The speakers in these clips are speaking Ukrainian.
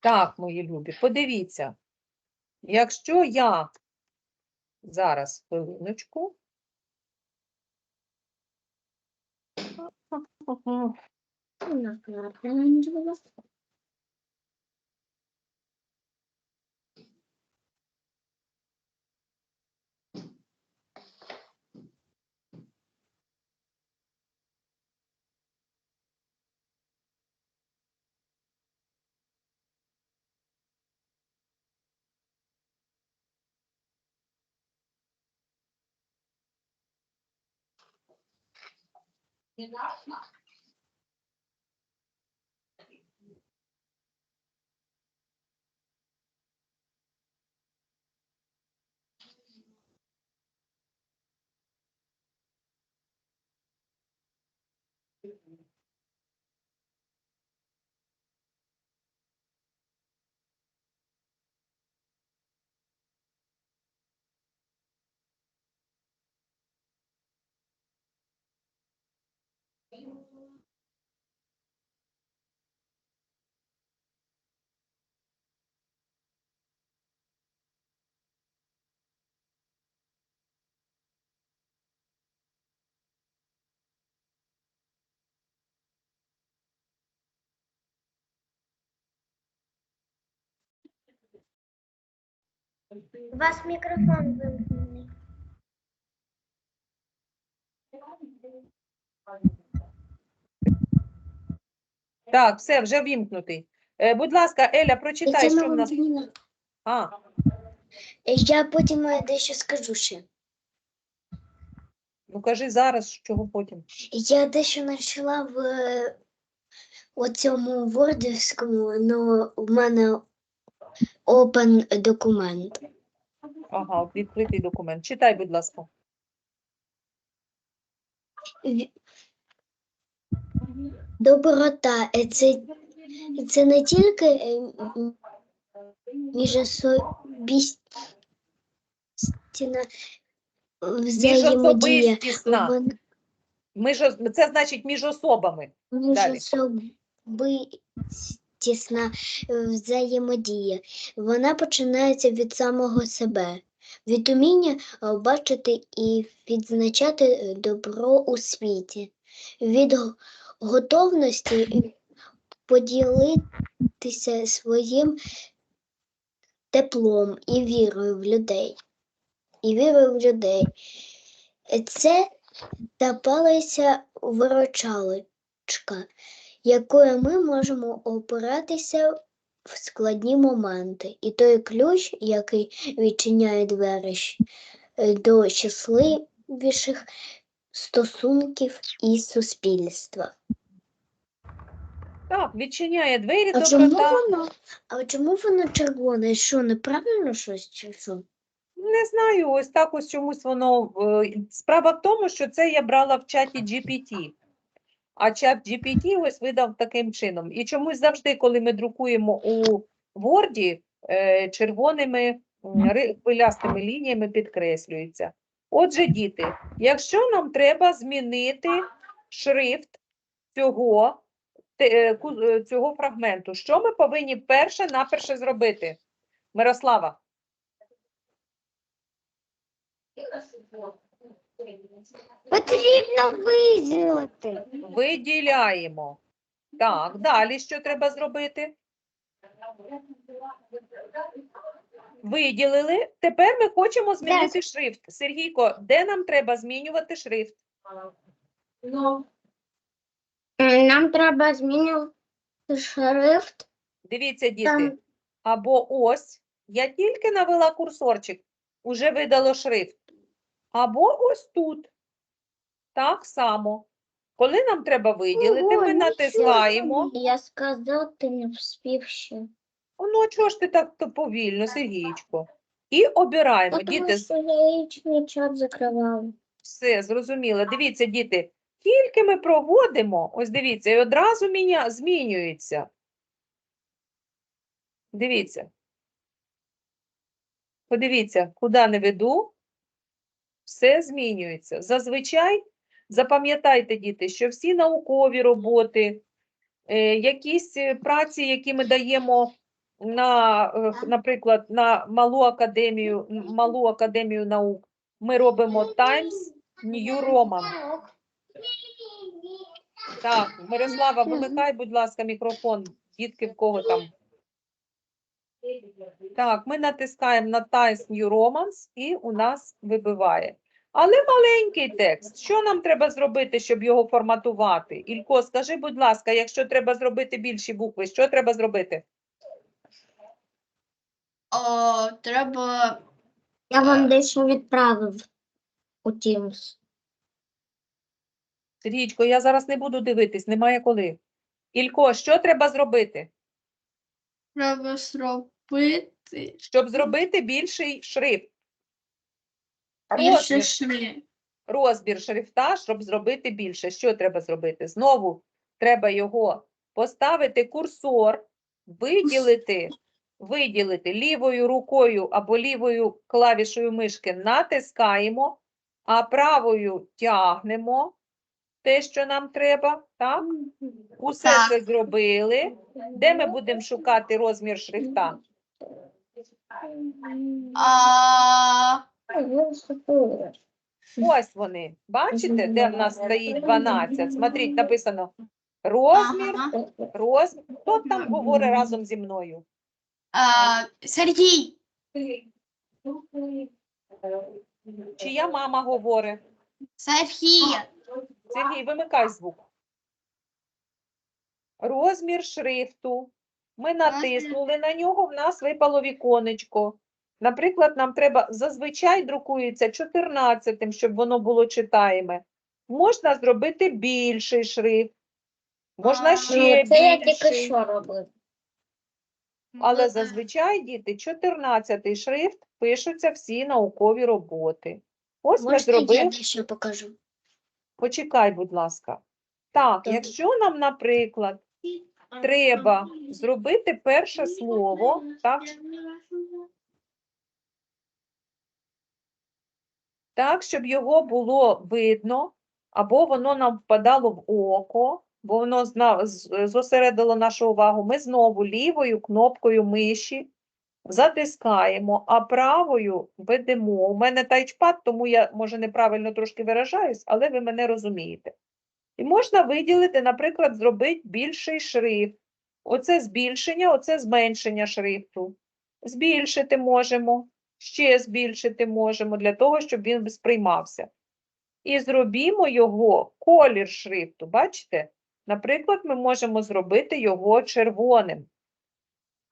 Так, мої любі, подивіться. Якщо я зараз хвилиночку. nachmacht. У вас мікрофон вимкнений. Так, все, вже вімкнутий. Е, будь ласка, Еля, прочитай, що в нас. А, Я потім е, дещо скажу ще. ну кажи зараз, чого потім. Я дещо знайшла в е, оцьому вордівському, але в мене open документ. Ага, відкритий документ. Читай, будь ласка. Ві- Доброта це, це не тільки е, міжособістіна взаємодія. Міжособистісна. Між, це значить між особами. Далі. Міжособистісна е, взаємодія. Вона починається від самого себе, від уміння е, бачити і відзначати добро у світі, від готовності поділитися своїм теплом і вірою в людей. І вірою в людей. Це та виручалочка, якою ми можемо опиратися в складні моменти. І той ключ, який відчиняє двері до щасливіших стосунків і суспільства. Так, відчиняє двері, А чому доброта. воно? А чому воно червоне? Що, неправильно щось чи що? Не знаю, ось так ось чомусь воно. е, Справа в тому, що це я брала в чаті GPT. А чат GPT ось видав таким чином. І чомусь завжди, коли ми друкуємо у Word, е, червоними м, ри- хвилястими лініями підкреслюється. Отже, діти, якщо нам треба змінити шрифт цього, е, е, цього фрагменту, що ми повинні перше наперше зробити? Мирослава. Потрібно виділити. Виділяємо. Так, далі що треба зробити? Виділили. Тепер ми хочемо змінити шрифт. Сергійко, де нам треба змінювати шрифт? Ну. Нам треба змінювати шрифт. Дивіться, діти. Там Або ось, я тільки навела курсорчик, уже видало шрифт. Або ось тут. Так само. Коли нам треба виділити, ми натискаємо. Я сказав, ти не вспів ще. Ну, а чого ж ти так то повільно, Сергійчко? І обираємо. Тому Діти, що я яєчний чат закривала. Все, зрозуміло. Дивіться, діти, тільки ми проводимо, ось дивіться, і одразу міня... змінюється. Дивіться. Подивіться, куди не веду, все змінюється. Зазвичай, запам'ятайте, діти, що всі наукові роботи, е, якісь е, праці, які ми даємо на, е, наприклад, на малу академію, малу академію наук ми робимо Times New Roman. Так, Мирослава, вимикай, будь ласка, мікрофон. Дітки, в кого там? Так, ми натискаємо на Times New Romans і у нас вибиває. Але маленький текст. Що нам треба зробити, щоб його форматувати? Ілько, скажи, будь ласка, якщо треба зробити більші букви, що треба зробити? О, треба. Я вам дещо відправив у Teams. Сергійчко, я зараз не буду дивитись, немає коли. Ілько, що треба зробити? Треба зробити Щоб зробити більший шрифт. більше Розмір, шри. розмір шрифта, щоб зробити більше. Що треба зробити? Знову треба його поставити курсор, виділити, виділити лівою рукою або лівою клавішою мишки натискаємо, а правою тягнемо те, що нам треба. Так? Усе Так. це зробили. Де ми будемо шукати розмір шрифта? А, Ось вони. Бачите, де в нас стоїть 12? Смотрите, написано розмір, розмір. Хто там говорить разом зі мною? А, Сергій. Чия мама говорить? Сергій. Сергій, вимикай звук. Розмір шрифту. Ми натиснули на нього, в нас випало віконечко. Наприклад, нам треба, зазвичай друкується 14, щоб воно було читаєме. Можна зробити більший шрифт. Можна ще Ну, це я тільки що робив. Але Ну, зазвичай діти 14 шрифт пишуться всі наукові роботи. Ось ми Можна я дещо покажу? Почекай, будь ласка. Так, Добре. якщо нам, наприклад, треба зробити перше слово, так, так, щоб його було видно, або воно нам впадало в око, бо воно зосередило нашу увагу, ми знову лівою кнопкою миші затискаємо, а правою ведемо. У мене тайчпад, тому я, може, неправильно трошки виражаюсь, але ви мене розумієте. І можна виділити, наприклад, зробити більший шрифт. Оце збільшення, оце зменшення шрифту. Збільшити можемо, ще збільшити можемо для того, щоб він сприймався. І зробімо його колір шрифту. Бачите? Наприклад, ми можемо зробити його червоним.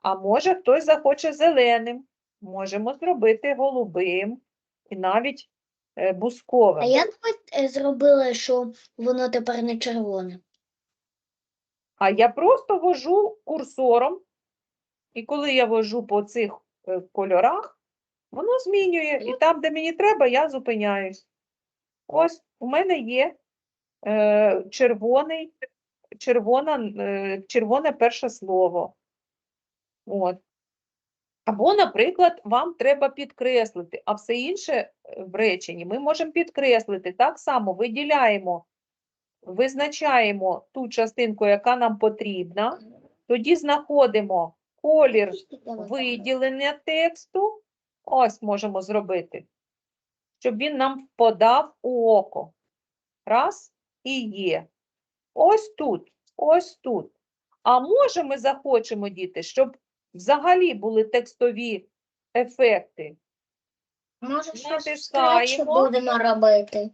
А може хтось захоче зеленим. Можемо зробити голубим і навіть е, бусковим. А як ви е, зробили, що воно тепер не червоне? А я просто вожу курсором, і коли я вожу по цих е, кольорах, воно змінює. І там, де мені треба, я зупиняюсь. Ось у мене є е, червоний, червона, е, червоне перше слово. От. Або, наприклад, вам треба підкреслити, а все інше е, в реченні ми можемо підкреслити. Так само виділяємо, визначаємо ту частинку, яка нам потрібна, тоді знаходимо колір виділення тексту. Ось можемо зробити, щоб він нам впадав у око. Раз і є. Ось тут, ось тут. А може ми захочемо, діти, щоб взагалі були текстові ефекти. Може, щось скретчі будемо робити?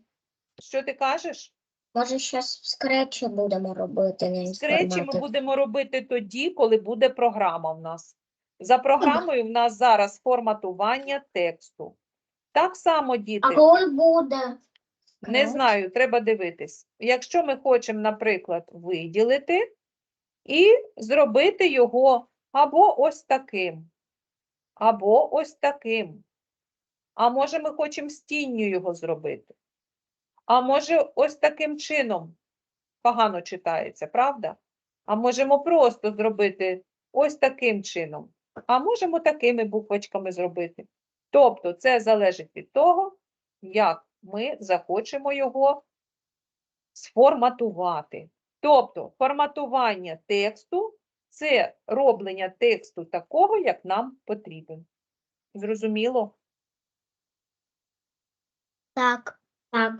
Що ти кажеш? Може, щось в скретчі будемо робити на Скретчі ми будемо робити тоді, коли буде програма в нас. За програмою в нас зараз форматування тексту. Так само, діти. А коли буде? Не знаю, треба дивитись. Якщо ми хочемо, наприклад, виділити і зробити його або ось таким, або ось таким. А може, ми хочемо з тінню його зробити. А може, ось таким чином погано читається, правда? А можемо просто зробити ось таким чином. А можемо такими буквочками зробити. Тобто, це залежить від того, як ми захочемо його сформатувати. Тобто форматування тексту це роблення тексту такого, як нам потрібен. Зрозуміло? Так. Так.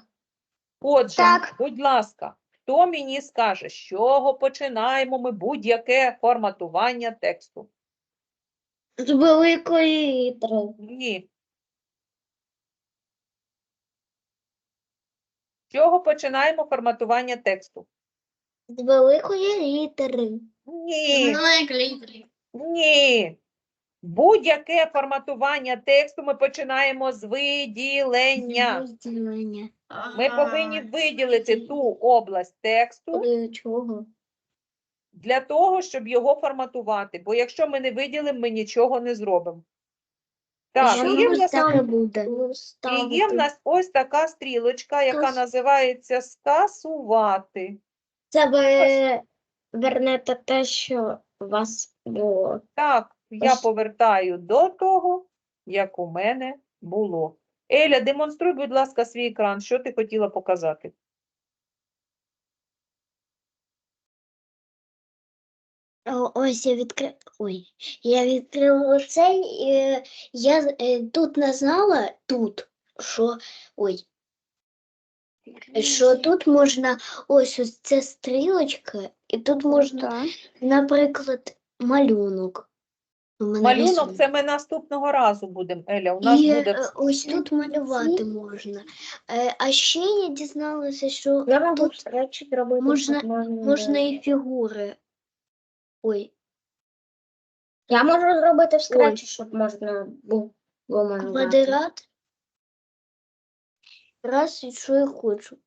Отже, Так. будь ласка, хто мені скаже, з чого починаємо ми будь-яке форматування тексту? З великої літери. Ні. Чого починаємо форматування тексту? З великої літери. Ні. Ні. Будь-яке форматування тексту ми починаємо з виділення. Виділення. Ми повинні виділити ту область тексту Для чого? для того, щоб його форматувати. Бо якщо ми не виділимо, ми нічого не зробимо. Так, Що і є в нас, таке буде? і є в нас ось така стрілочка, яка Скас- називається скасувати. Це ви вернете те, що у вас було. Так, я Ось. повертаю до того, як у мене було. Еля, демонструй, будь ласка, свій екран. Що ти хотіла показати? Ось я відкрив. Ой, я відкрив оцей. і я е, тут не знала тут, що. Ой. Що тут можна ось ось ця стрілочка, і тут можна, наприклад, малюнок. У мене Малюнок це ми наступного разу будемо, Еля. У нас І буде е, ось тут малювати можна. Е, А ще я дізналася, що Я можу речі зробити. можна можна і фігури. Ой, Я можу зробити в скретчі, щоб можна було квадрат. Раз і що я хочу.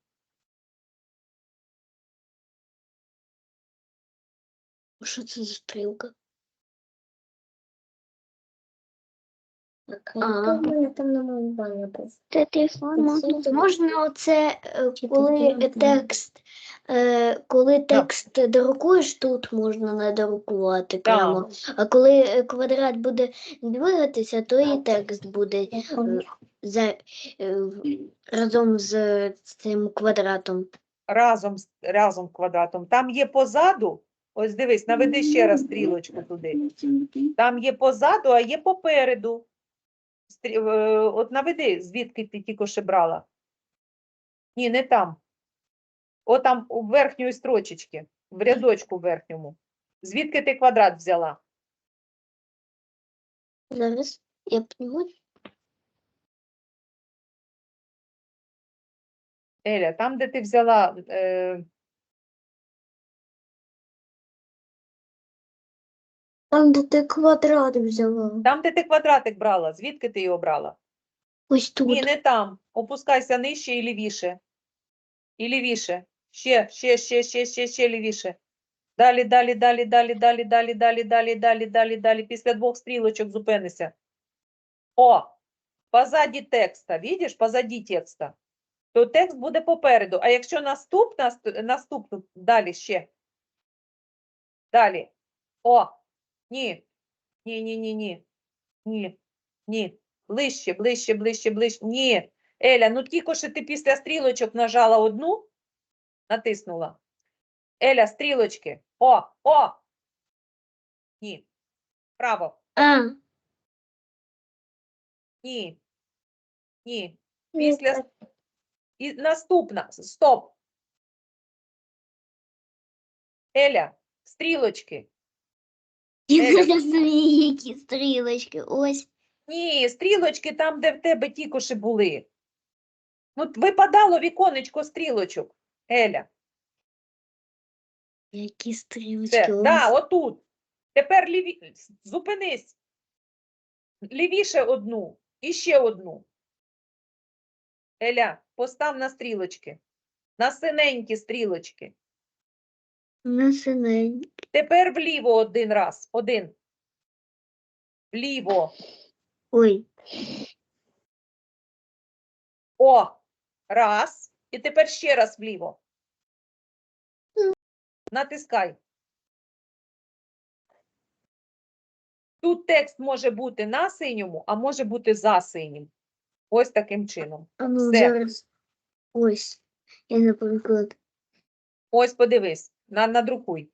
Що це за стрілка? Мене там на малювання просто? Це телефон можна оце, е, Чи коли телефон? текст, е, коли текст друкуєш, тут можна надрукувати прямо. А коли е, квадрат буде двигатися, то і текст буде е, за, е, разом з цим квадратом. разом, з- разом квадратом. Там є позаду, ось дивись, наведи ще раз стрілочку туди. Там є позаду, а є попереду. Е, От наведи, звідки ти тільки що брала. Ні, не там. От там у верхньої строчечки, в рядочку верхньому. Звідки ти квадрат взяла? Зараз я понимаю. Еля, там, де ти взяла. Е, Там, де ти квадрат взяла. там, де ти квадратик брала, звідки ти його брала? Ось тут. Ні, не там. Опускайся нижче і лівіше. І лівіше. Ще, ще, ще, ще, ще, ще лівіше. Далі, далі, далі, далі, далі, далі, далі, далі, далі, далі, далі. Після двох стрілочок зупинися. О, позаді текста. Видиш, позаді текста. То текст буде попереду. А якщо наступна, наступну, далі ще. Далі. О, ні. Ні, ні, ні, ні. Ні, ні. Ближче, ближче, ближче, ближче. Ні. Еля, ну тільки що ти після стрілочок нажала одну, натиснула. Еля, стрілочки. О, о. Ні. Право. А, Ні. Ні. Після і наступна. Стоп. Еля, стрілочки. Еля. не які стрілочки. Ось. Ні, стрілочки там, де в тебе тільки що були. Ну, випадало віконечко стрілочок. Еля. Які стрілочки. Це, ось. да, отут. Тепер ліві... зупинись. Лівіше одну і ще одну. Еля, постав на стрілочки. На синенькі стрілочки. На синень. Тепер вліво один раз. Один. Вліво. Ой. О. Раз. І тепер ще раз вліво. Натискай. Тут текст може бути на синьому, а може бути за синім. Ось таким чином. А ну Все. зараз. Ось. Я, наприклад. Ось подивись, на, надрукуй.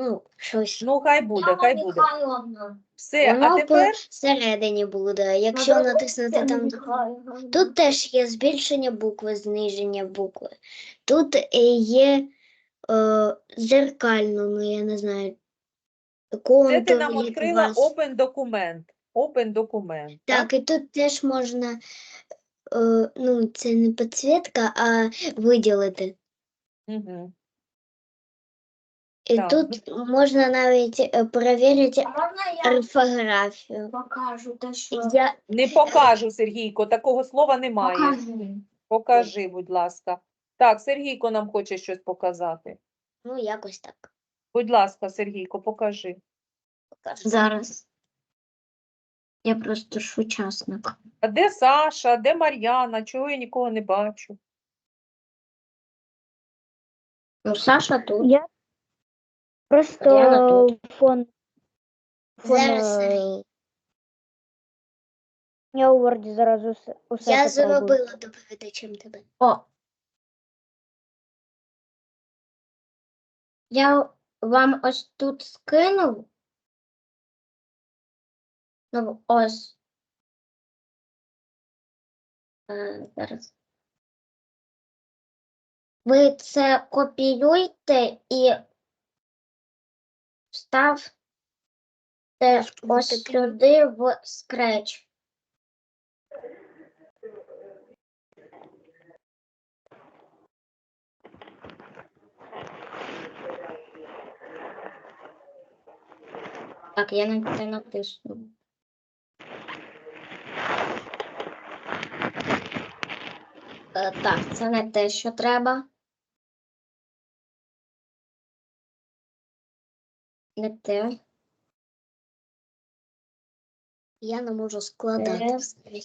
Ну, щось. Ну, хай буде, хай буде. Все, Воно а тепер всередині буде. Якщо натиснути там. Тут теж є збільшення букви, зниження букви. Тут е, є е, зеркально, ну я не знаю. Контур, це ти нам як у відкрила вас. Open документ. Open документ. Так, і тут теж можна, е, ну, це не підсвітка, а виділити. Угу. І Так. тут можна навіть е, перевірити Можна я орфографію. покажу те, що Я, Не покажу, Сергійко, такого слова немає. покажу. Покажи, будь ласка. Так, Сергійко нам хоче щось показати. ну, якось так. Будь ласка, Сергійко, покажи. покажу. Зараз. Я просто ж учасник. А де Саша, де Мар'яна? Чого я нікого не бачу? Ну, Саша тут. Я просто Яна тут. фон, фон Зараз, е, я у Word зараз усе, усе Я попробую. зробила доповідачем тебе. О. Я вам ось тут скинув. Ну, ось. Зараз. Ви це копіюйте і вставте ось сюди в Scratch. Так, я на це натисну. Е, Так, це не те, що треба. Не те. Я не можу складати. Е.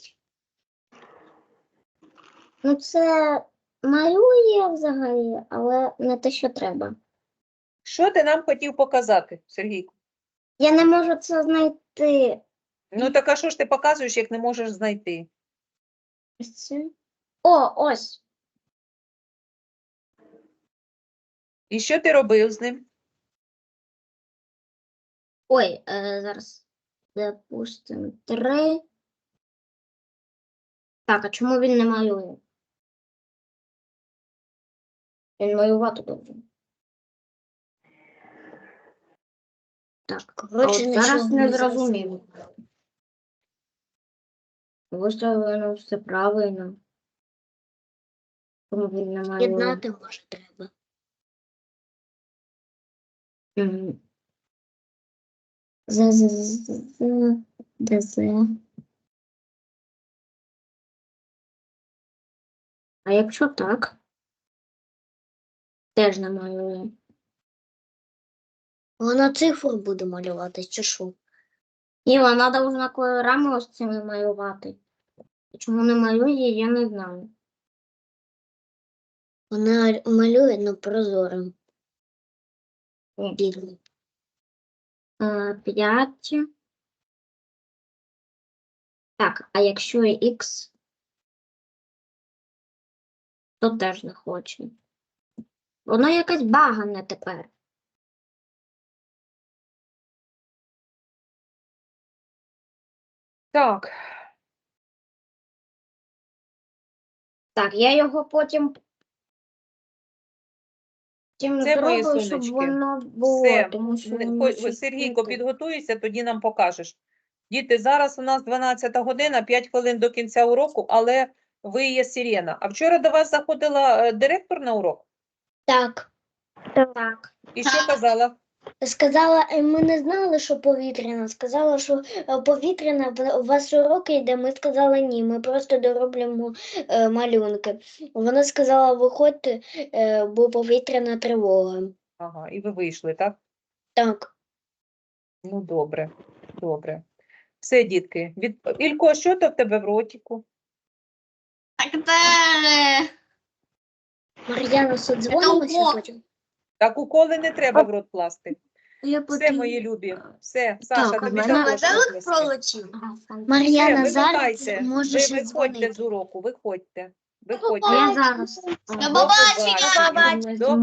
Ну, це малює взагалі, але не те, що треба. Що ти нам хотів показати, Сергійко? Я не можу це знайти. Ну так а що ж ти показуєш, як не можеш знайти? Ось це. О, ось. І що ти робив з ним? Ой, е, зараз допустимо три. Так, а чому він не малює? Він малювати добре. Так, Коротше, от зараз не не зрозумів. Виставлено все правильно. Єднати може треба. З, з, з, з, Д, З. А якщо так? Теж не малює. Вона цифру буде малювати, чи що? Іва, треба вже на кольорами ось цими малювати. Чому не малює, я не знаю. Вона малює на прозорим. Ні. білим. П'ять. Так, а якщо Х, то теж не хоче. Воно якесь багане тепер. Так, Так, я його потім. Потім Це мої зроблю, щоб сонечки. воно було, все. тому що Не- воно хоч- щось Сергійко, підготуйся, тоді нам покажеш. Діти, зараз у нас 12 година, 5 хвилин до кінця уроку, але ви є сирена. А вчора до вас заходила е, директор на урок? Так. Так. І що казала? Сказала, е, ми не знали, що повітряна. Сказала, що е, повітряна, в- у вас уроки йде. Ми сказали ні, ми просто дороблюємо е, малюнки. Вона сказала, виходьте, е, бо повітряна тривога. Ага, і ви вийшли, так? Так. Ну, добре, добре. Все, дітки. Від... Ілько, що то в тебе в ротику? Так це Мар'яна, содзвонимося потім? Так уколи не треба в рот класти. Я Все, потім- мої любі. Все, Саша, Так, тобі в також метелик оплески. пролетів. Ага, Мар'яна, зараз можеш Ви виходьте дзвонити. з уроку, виходьте. Виходьте. Я зараз. До До побачення. побачення. До